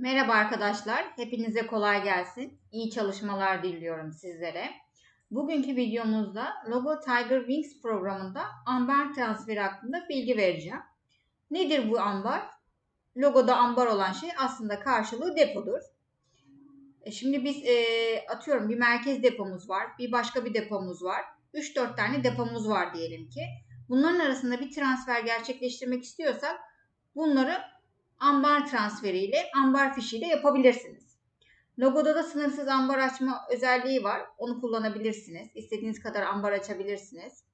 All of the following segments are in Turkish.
Merhaba arkadaşlar, hepinize kolay gelsin. İyi çalışmalar diliyorum sizlere. Bugünkü videomuzda Logo Tiger Wings programında ambar transferi hakkında bilgi vereceğim. Nedir bu ambar? Logoda ambar olan şey aslında karşılığı depodur. E, Şimdi biz e, atıyorum bir merkez depomuz var, bir başka bir depomuz var. 3-4 tane depomuz var diyelim ki. Bunların arasında bir transfer gerçekleştirmek istiyorsak bunları ambar transferiyle, ambar fişiyle yapabilirsiniz. Logoda da sınırsız ambar açma özelliği var. Onu kullanabilirsiniz. İstediğiniz kadar ambar açabilirsiniz.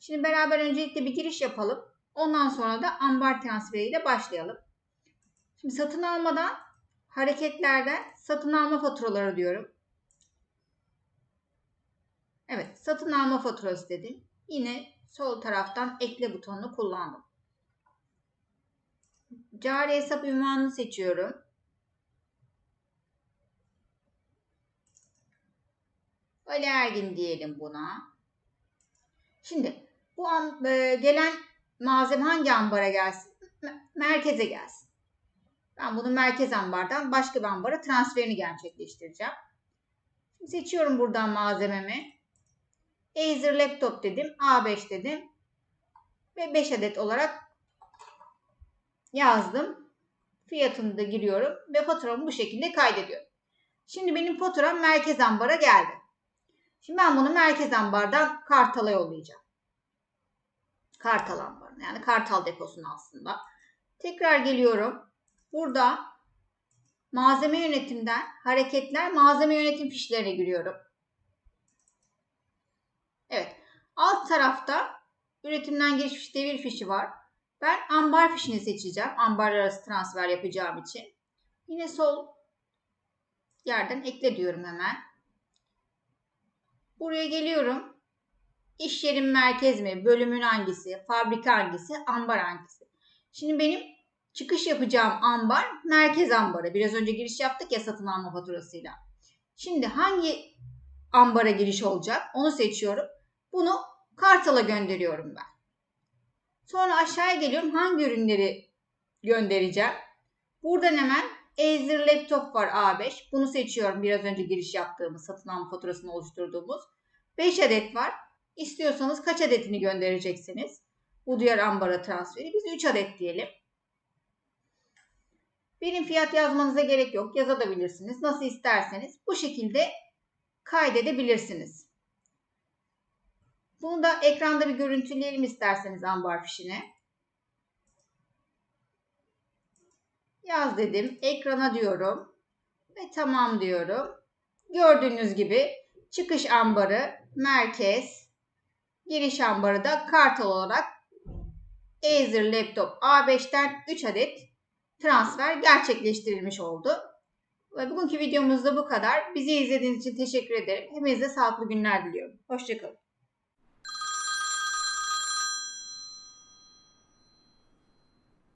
Şimdi beraber öncelikle bir giriş yapalım. Ondan sonra da ambar transferiyle başlayalım. Şimdi satın almadan hareketlerden satın alma faturaları diyorum. Evet, satın alma faturası dedim. Yine sol taraftan ekle butonunu kullandım. Cari hesap ünvanını seçiyorum. Ali Ergin diyelim buna. Şimdi bu am, e, gelen malzeme hangi ambara gelsin? Merkeze gelsin. Ben bunu merkez ambardan başka bir ambara transferini gerçekleştireceğim. Şimdi seçiyorum buradan malzememi. Acer laptop dedim. A5 dedim. Ve 5 adet olarak yazdım. Fiyatını da giriyorum ve faturamı bu şekilde kaydediyorum. Şimdi benim faturam merkez ambara geldi. Şimdi ben bunu merkez ambardan Kartal'a yollayacağım. Kartal ambarına yani Kartal deposuna aslında. Tekrar geliyorum. Burada malzeme yönetimden hareketler malzeme yönetim fişlerine giriyorum. Evet. Alt tarafta üretimden giriş devir fişi var. Ben ambar fişini seçeceğim. Ambar arası transfer yapacağım için. Yine sol yerden ekle diyorum hemen. Buraya geliyorum. İş yerim merkez mi? Bölümün hangisi? Fabrika hangisi? Ambar hangisi? Şimdi benim çıkış yapacağım ambar merkez ambarı. Biraz önce giriş yaptık ya satın alma faturasıyla. Şimdi hangi ambara giriş olacak? Onu seçiyorum. Bunu Kartal'a gönderiyorum ben. Sonra aşağıya geliyorum. Hangi ürünleri göndereceğim? Buradan hemen Acer laptop var A5. Bunu seçiyorum. Biraz önce giriş yaptığımız, satın alma faturasını oluşturduğumuz. 5 adet var. İstiyorsanız kaç adetini göndereceksiniz? Bu diğer ambara transferi. Biz 3 adet diyelim. Benim fiyat yazmanıza gerek yok. Yazabilirsiniz. Nasıl isterseniz bu şekilde kaydedebilirsiniz. Bunu da ekranda bir görüntüleyelim isterseniz ambar fişini. Yaz dedim. Ekrana diyorum. Ve tamam diyorum. Gördüğünüz gibi çıkış ambarı merkez, giriş ambarı da kartal olarak Acer Laptop A5'ten 3 adet transfer gerçekleştirilmiş oldu. Ve bugünkü videomuzda bu kadar. Bizi izlediğiniz için teşekkür ederim. Hepinize sağlıklı günler diliyorum. Hoşçakalın.